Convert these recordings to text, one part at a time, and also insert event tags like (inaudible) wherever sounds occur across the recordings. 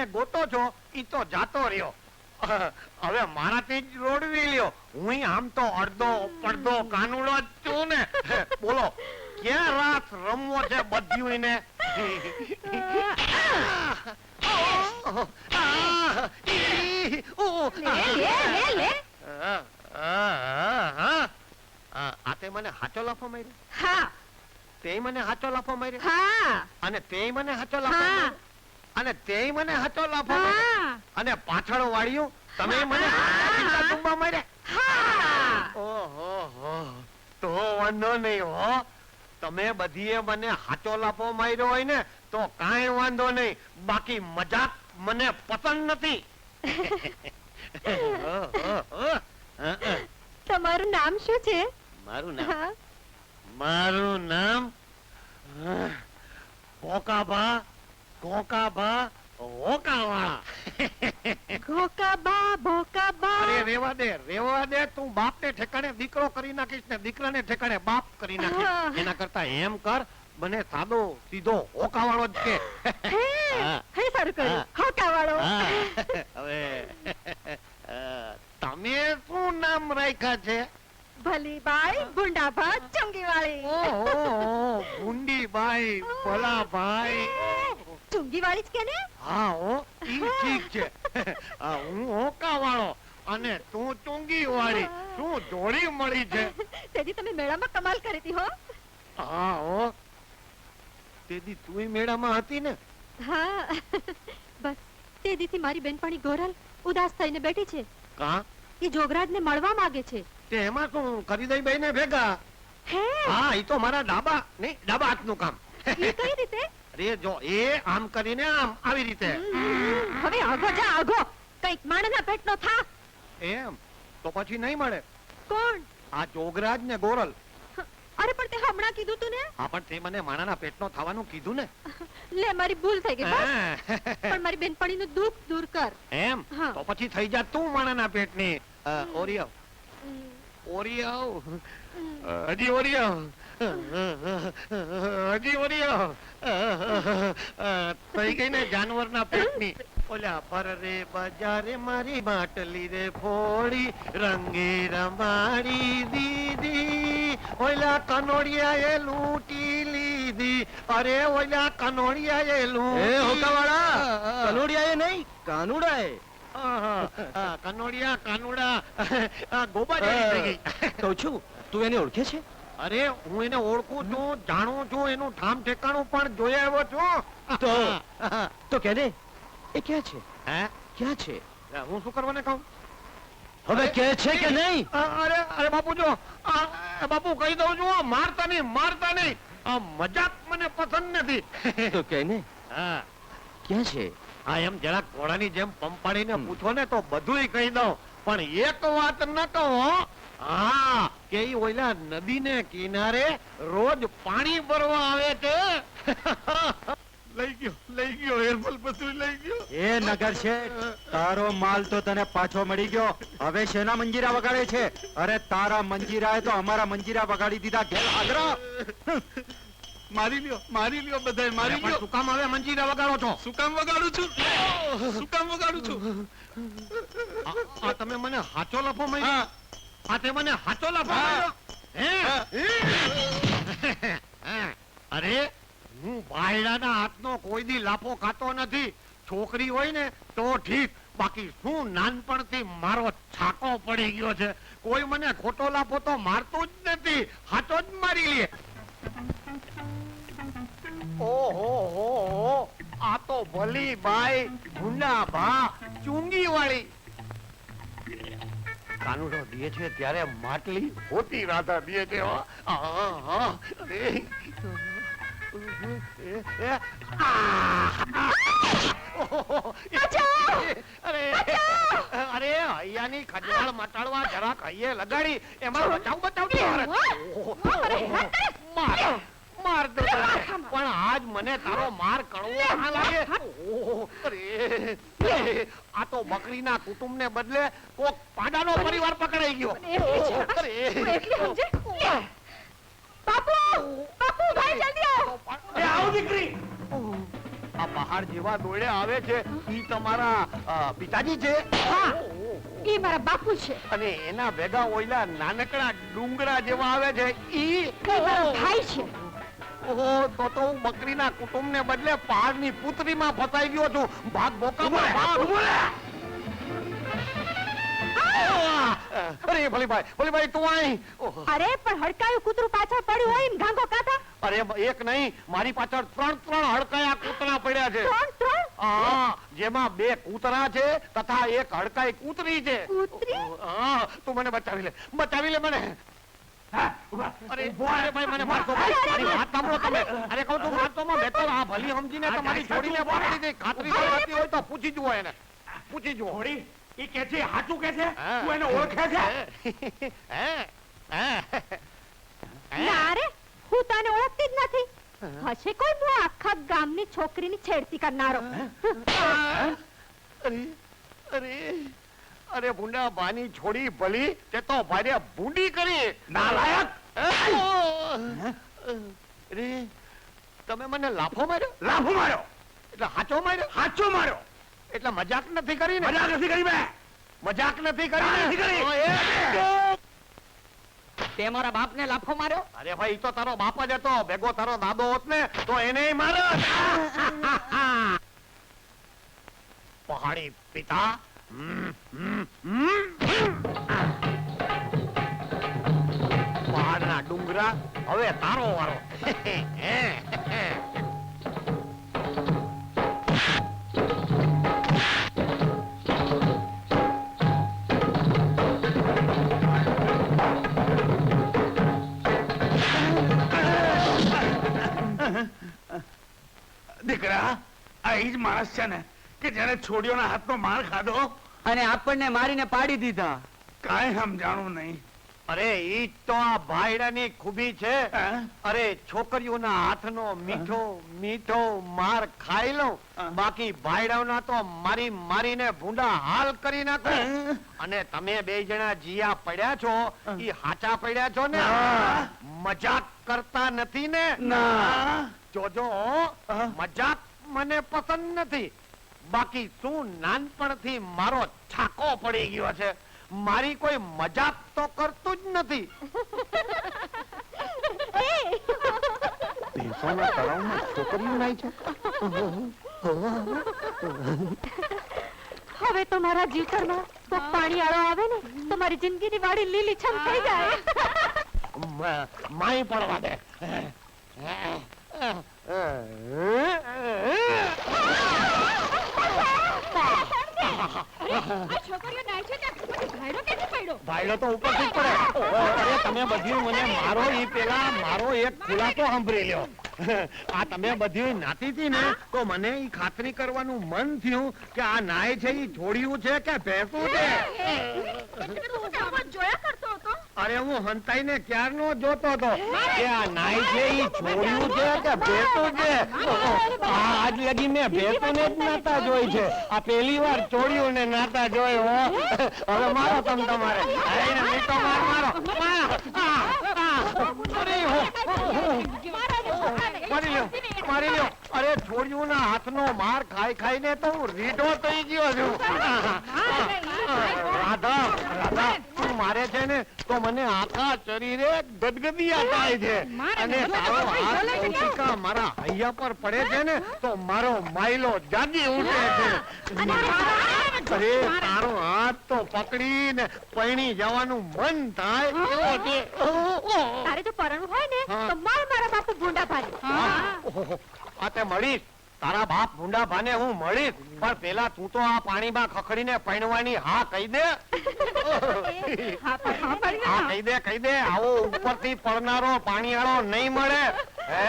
જેને ગોતો છો ઈ તો જાતો રહ્યો. હવે મારાથી જ રોડવી લ્યો. હું આમ તો અડધો પડધો કાનુડો જ છું ને. બોલો ક્યાં રાત રમવો છે બધ્યું ને મને હાચો લાફો માર્યો? હા. તે મને હાચો લાફો માર્યો? હા. અને તે મને હાચો લાફો માર્યો? અને તે મને હતો લાફો હા. અને પાછળ વાળ્યું તમે મને ટીકા ટૂંબા માર્યા. ઓહો હો. તો વાંધો નહીં હો. તમે બધીએ મને હાચો લાફો માર્યો હોય ને તો કાંઈ વાંધો નહીં. બાકી મજાક મને પસંદ નથી. (laughs) હો, હો, હો. હા, હા. તમારું નામ શું છે? મારું નામ? હા. મારું નામ? કોકાભા કોકાભા હોકાવાળા ઘોકાબા ભોકાબા અરે રેવા દે રેવા દે તું બાપ ને ઠેકાણે દીકરો કરી નાખીશ ને દીકરાને ઠેકાણે બાપ કરી. નાખીશ. એના કરતા એમ કર મને સાદો સીધો હોકાવાળો જ કે. હે સારું કર્યું. હોકાવાળો. હવે તમે શું નામ રાખ્યા છે? ભલીબાઈ ગુંડાભા ચુંગીવાળી. ઓહો ભૂંડીબાઈ ભલાભાઈ. ચુંગીવાળી જ કે ને? હા હો ઈ ઠીક છે. (laughs) આ હું હોકા વાળો અને તું ચુંગી વાળી. તું જોડી મળી છે? (laughs) તેદી તમે મેળામાં કમાલ કરી હો. હા હો. તેદી તુંય મેળામાં હતી ને? હા. (laughs) બસ તે દીથી મારી બેનપણી ગોરલ ઉદાસ થઈને બેઠી છે. કા? એ જોગરાજને મળવા માંગે છે. તે એમાં શું કરી દઈ બેને ભેગા? હે? હા ઈ તો મારા ડાબા નહીં ડાબા હાથનું કામ. એ કઈ રીતે? અરે જો એ આમ કરીને આમ આવી રીતે. હવે આગો જા આગો કંઈક માણના પેટનો થા. એમ? તો પછી નહીં મળે. કોણ? આ જોગરાજ ને ગોરલ. અરે પણ તે હમણાં કીધું તું ને? હા પણ તે મને માણાના પેટનો થવાનું કીધું ને. લે મારી ભૂલ થઈ ગઈ બસ. પણ મારી બેનપણીનું દુઃખ દૂર કર. એમ. તો પછી થઈ જા તું માણાના પેટની. ઓરિયો ઓરિયો હજી ઓરિયો હજી ઓરિયો અ, થઈ ગઈ ને જાનવરના પેટની. ઓલા પર રે બજારે મારી માટલી રે ફોડી રંગે રમાડી દીધી. ઓલા કનોડિયાએ લૂંટી લીધી. અરે ઓલા કનોડિયા એ લૂંટી હોકાવાળા એ નહીં કાનુડાએ. એ કનોડિયા કાનુડા આ ગોબા જેવી થઈ ગઈ. કહું છું તું એને ઓળખે છે? અરે હું એને ઓળખું છું જાણું છું એનું ઠામ ઠેકાણું પણ જોઈ આવ્યો છું. તો? (laughs) તો કે દે એ ક્યાં છે? હે? ક્યાં છે? હું શું કરવાને કહું? હવે કે છે કે નહીં? અરે અરે બાપુ જો બાપુ કહી દઉં છું મારતા નહીં મારતા નહીં. આ મજાક મને પસંદ નથી. (laughs) તો કે ને હા. ક્યાં છે? આ એમ જરાક ઘોડાની જેમ પંપાડીને. પૂછો ને તો બધુંય કહી દઉં. પણ એક વાત ન કહો હો. કે ઈ ઓલા નદીને કિનારે રોજ પાણી ભરવા આવે છે લઈ ગયો લઈ ગયો હેરફલ બધું લઈ ગયો. એ નગર શેઠ તારો માલ તો તને પાછો મળી ગયો. હવે શેના મંજીરા વગાડે છે? અરે તારા મંજીરાએ તો અમારા મંજીરા વગાડી દીધા ઘેર આગ્રા મારી લ્યો મારી લ્યો બધાય મારી લ્યો. શું કામ હવે મંજીરા વગાડો છો? શું કામ વગાડું છું? શું કામ વગાડું છું? આ- તમે મને હાચો લફો હા. માર્યો મને હાથો લફો હે? (laughs) અરે હું બાયડાના હાથનો કોઈ દી લાફો ખાતો નથી. છોકરી હોય ને તો ઠીક. બાકી શું નાનપણથી મારો છાકો પડી ગયો છે? કોઈ મને ખોટો લાફો તો મારતું જ નથી. હાથો જ મારી લે. ઓહો હો હો. આ તો ભલી બાઈ ગુંડા ભા ચુંગી વાળી. કાનુડો દે છે ત્યારે માટલી હોતી રાધા દે છે હો. આ. અરે અરે હૈયાની ખજવાળ મટાડવા જરાક હૈયે લગાડી એમાં બચાવ બચાવ માર માર દો. પણ આજ મને તારો માર કડવો ના લાગે. અરે આ તો બકરીના કુટુંબને બદલે કોક પાડાનો પરિવાર પકડાઈ ગયો. બાપુ બાપુ ભાઈ જલ્દી આવો. એ આવ દીકરી. આ બહાર જેવા દોડે આવે છે. ઈ તમારા પિતાજી છે? હા. ઈ મારા બાપુ છે. અને એના ભેગા ઓયલા નાનકડા ડુંગરા જેવા આવે છે. ઈ મારા ભાઈ છે? ઓહો તો તો હું બકરીના કુટુંબને બદલે પહાડની પુત્રીમાં ફસાઈ ગયો છું. ભાગ બોકામાં ભાગ. અરે ભલીભાઈ ભલીભાઈ તું અહીં અરે પણ હડકાયું કૂતરું પાછળ પડ્યું હોય એમ ગાંગો કાતા અરે એક નહીં મારી પાછળ ત્રણ ત્રણ હડકાયા કૂતરા પડ્યા છે. ત્રણ ત્રણ? હા જેમાં બે કૂતરા છે તથા એક હડકાઈ કૂતરી છે. કૂતરી? હા તું મને બચાવી લે બચાવી લે મને. અરે ભાઈ મને મારતો અરે, અરે, મારી અરે. વાત સાંભળો તમે. અરે કહું તું મારતો માં બેઠો આ ભલી સમજીને તમારી છોડીને પકડી દે ખાતરી કરવાતી હોય તો પૂછી જુઓ એને. પૂછી જુઓ. ઘોડી ઈ કે છે હાચું કે છે? તું એને ઓળખે છે? હે? હે? હે? ના રે હું તને ઓળખતી જ નથી. હશે કોઈ હું આખા ગામની છોકરીની છેડતી કરનારો. અરે અરે. અરે ભૂંડા બાની છોડી ભલી તે તો ભારે ભૂંડી કરી. નાલાયક! રે તમે મને લાફો માર્યો? લાફો માર્યો! એટલે હાચો માર્યો? હાચો માર્યો! એટલે મજાક નથી કરી મજાક નથી કરી મેં! મજાક નથી કરી? નથી કરી. તે મારા બાપને લાફો માર્યો? અરે ભાઈ ઈ તો તારો બાપ જ હતો. ભેગો તારો દાદો હોત ને તો એને માર્યો. (laughs) પહાડી પિતા. હવે તારો વારો. દીકરા આ એ જ માણસ છે ને. કે જેને છોડીઓના હાથનો માર ખાધો? અને આપણને મારીને પાડી દીધા. કાંઈ સમજાણું નહીં. અરે ઈ તો આ ભાઈડાની ખૂબી છે. અરે છોકરીઓના હાથનો મીઠો મીઠો માર ખાઈ લઉં. બાકી ભાઈડાઓના તો મારી મારીને ભૂંડા હાલ કરી નાખું. અને તમે બે જણા જીયા પડ્યા છો ઈ હાચા પડ્યા છો ને? મજાક કરતા નથી ને? ના. જોજો મજાક મને પસંદ નથી. બાકી શું નાનપણથી મારો છાકો પડી ગયો છે? મારી કોઈ મજાક તો કરતું જ નથી. ભેંસોના તળાવમાં છોકરીઓ નાઈ છે? હવે તો મારા જીવતરમાં પાણી પાણીવાળો આવે ને તો મારી જિંદગીની વાડી લીલી છમ થઈ જાય. માય પડવા દે આ છોકરીઓ નાય છે ત્યાં ભાઈડો ક્યાંથી પડ્યો તો ઉપરથી જ પડે અરે તમે બધું મને મારો ઈ પેલા મારો એક ખુલાસો સાંભળી લ્યો આ તમે બધી નાતી હતી ને તો મને ઈ ખાતરી કરવાનું મન થયું કે આ નાય છે ઈ છોડ્યું છે કે ભેંસું છે જોયા કરતો હતો અરે હું હંતાઈને ક્યારનો જોતો હતો? કે આ નાઈ છે ઈ છોડ્યું છે કે ભેટું છે? આજ લગી મેં ભેટું ને જ નાતા જોઈ છે. આ પહેલી વાર છોડ્યું ને નાતા જોઈ હો. હવે મારો તમ તમારે. આઈને મીઠો માર મારો મારો. અરે લ્યો મારી લ્યો. અરે છોડ્યું ના હાથનો માર ખાઈ ખાઈને તો હું રીઢો થઈ ગયો છું. રાધા રાધા. મારે છે ને તો મને આખા શરીરે ગદગદિયા થાય છે. અને તારો હાથ કૌશિકા મારા હૈયા પર પડે છે ને તો મારો માયલો જાગી ઉઠે છે. અરે તારો હાથ તો પકડીને પૈણી જવાનું મન થાય. એવો છે તારે જો પરણવું હોય ને તો માર મારા બાપુ ભૂંડા ભાઈ ઓહો, આ તે મળીશ. તારા બાપ ભૂંડા ભાને હું મળીશ પણ પેલા તું તો આ પાણીમાં ખખડીને પૈણવાની હા કહી દે. (laughs) હા કહી દે કહી દે. આવો ઉપરથી પડનારો પાણીવાળો નહીં મળે. હે?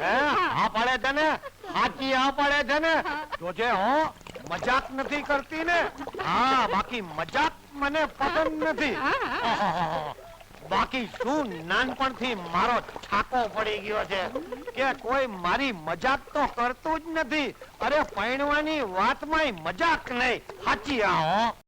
હે હા? પડે છે ને? સાચી હા પડે છે ને? જોજે હો. મજાક નથી કરતી ને? હા બાકી મજાક મને પસંદ નથી. બાકી શું નાનપણથી મારો છાકો પડી ગયો છે? કે કોઈ મારી મજાક તો કરતું જ નથી. અરે પૈણવાની વાતમાં મજાક નહીં. સાચી આ, હો.